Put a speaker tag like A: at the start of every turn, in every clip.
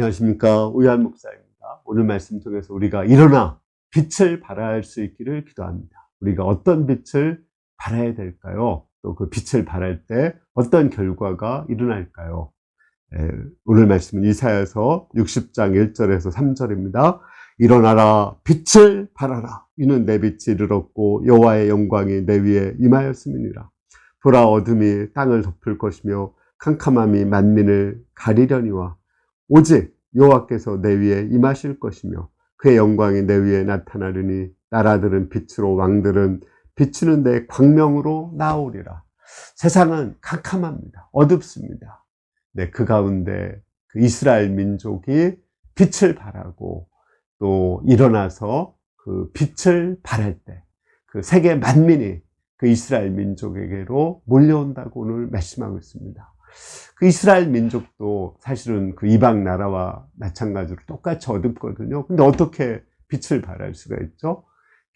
A: 안녕하십니까. 우한 목사입니다. 오늘 말씀 통해서 우리가 일어나 빛을 발할 수 있기를 기도합니다. 우리가 어떤 빛을 발해야 될까요? 또 그 빛을 발할 때 어떤 결과가 일어날까요? 예, 오늘 말씀은 이사야서 60장 1절에서 3절입니다. 일어나라 빛을 발하라 이는 내 빛이 이르렀고 여호와의 영광이 내 위에 임하였음이니라. 보라 어둠이 땅을 덮을 것이며 캄캄함이 만민을 가리려니와 오직 여호와께서 내 위에 임하실 것이며 그의 영광이 내 위에 나타나리니 나라들은 빛으로 왕들은 비추는 데 광명으로 나오리라. 세상은 캄캄합니다. 어둡습니다. 네, 그 가운데 그 이스라엘 민족이 빛을 발하고 또 일어나서 그 빛을 발할 때그 세계 만민이 그 이스라엘 민족에게로 몰려온다고 오늘 말씀하고 있습니다. 그 이스라엘 민족도 사실은 그 이방 나라와 마찬가지로 똑같이 어둡거든요. 근데 어떻게 빛을 발할 수가 있죠?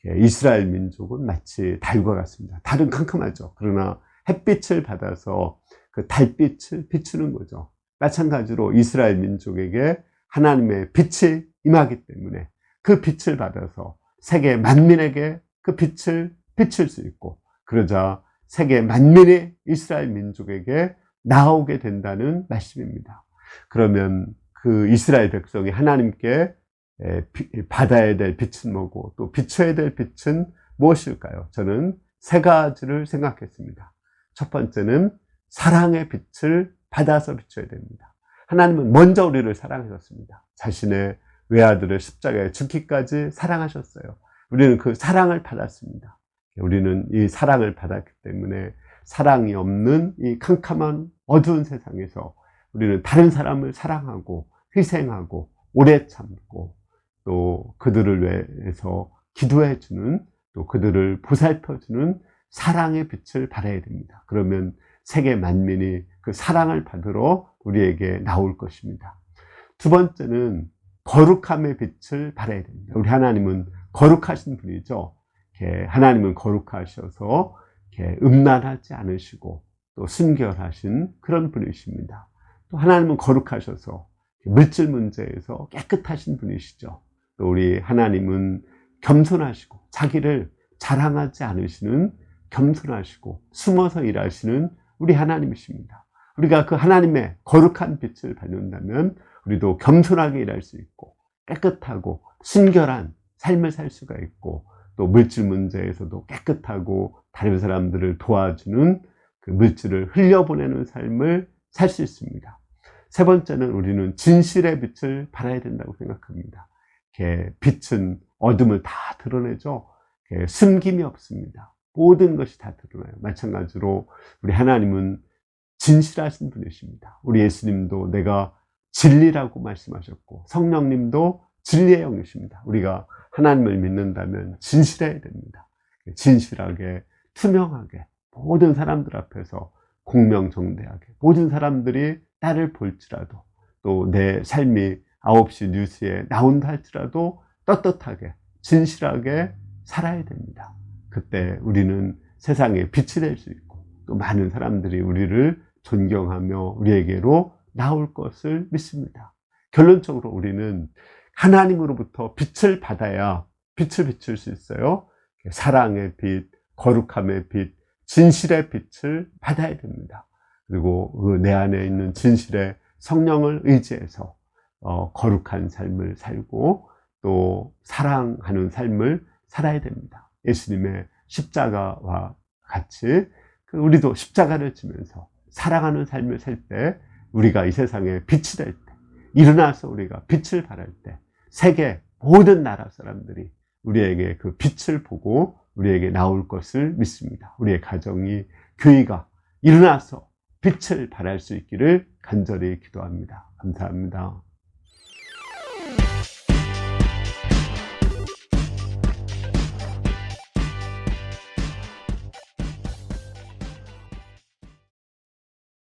A: 예, 이스라엘 민족은 마치 달과 같습니다. 달은 캄캄하죠. 그러나 햇빛을 받아서 그 달빛을 비추는 거죠. 마찬가지로 이스라엘 민족에게 하나님의 빛이 임하기 때문에 그 빛을 받아서 세계 만민에게 그 빛을 비출 수 있고 그러자 세계 만민이 이스라엘 민족에게 나오게 된다는 말씀입니다. 그러면 그 이스라엘 백성이 하나님께 받아야 될 빛은 뭐고 또 비춰야 될 빛은 무엇일까요? 저는 세 가지를 생각했습니다. 첫 번째는 사랑의 빛을 받아서 비춰야 됩니다. 하나님은 먼저 우리를 사랑하셨습니다. 자신의 외아들을 십자가에 죽기까지 사랑하셨어요. 우리는 그 사랑을 받았습니다. 우리는 이 사랑을 받았기 때문에 사랑이 없는 이 캄캄한 어두운 세상에서 우리는 다른 사람을 사랑하고 희생하고 오래 참고 또 그들을 위해서 기도해 주는 또 그들을 보살펴 주는 사랑의 빛을 발해야 됩니다. 그러면 세계 만민이 그 사랑을 받으러 우리에게 나올 것입니다. 두 번째는 거룩함의 빛을 발해야 됩니다. 우리 하나님은 거룩하신 분이죠. 하나님은 거룩하셔서 음란하지 않으시고 또 순결하신 그런 분이십니다. 또 하나님은 거룩하셔서 물질 문제에서 깨끗하신 분이시죠. 또 우리 하나님은 겸손하시고 자기를 자랑하지 않으시는 겸손하시고 숨어서 일하시는 우리 하나님이십니다. 우리가 그 하나님의 거룩한 빛을 받는다면 우리도 겸손하게 일할 수 있고 깨끗하고 순결한 삶을 살 수가 있고 또 물질 문제에서도 깨끗하고 다른 사람들을 도와주는 그 물질을 흘려보내는 삶을 살 수 있습니다. 세 번째는 우리는 진실의 빛을 발해야 된다고 생각합니다. 빛은 어둠을 다 드러내죠. 숨김이 없습니다. 모든 것이 다 드러나요. 마찬가지로 우리 하나님은 진실하신 분이십니다. 우리 예수님도 내가 진리라고 말씀하셨고 성령님도 진리의 영이십니다. 우리가 하나님을 믿는다면 진실해야 됩니다. 진실하게 투명하게 모든 사람들 앞에서 공명정대하게 모든 사람들이 나를 볼지라도 또 내 삶이 9시 뉴스에 나온다 할지라도 떳떳하게 진실하게 살아야 됩니다. 그때 우리는 세상에 빛이 될 수 있고 또 많은 사람들이 우리를 존경하며 우리에게로 나올 것을 믿습니다. 결론적으로 우리는 하나님으로부터 빛을 받아야 빛을 비출 수 있어요. 사랑의 빛, 거룩함의 빛, 진실의 빛을 받아야 됩니다. 그리고 그내 안에 있는 진실의 성령을 의지해서 어, 거룩한 삶을 살고 또 사랑하는 삶을 살아야 됩니다. 예수님의 십자가와 같이 그 우리도 십자가를 지면서 사랑하는 삶을 살 때 우리가 이 세상에 빛이 될 때, 일어나서 우리가 빛을 발할 때, 세계 모든 나라 사람들이 우리에게 그 빛을 보고 우리에게 나올 것을 믿습니다. 우리의 가정이, 교회가 일어나서 빛을 발할 수 있기를 간절히 기도합니다. 감사합니다.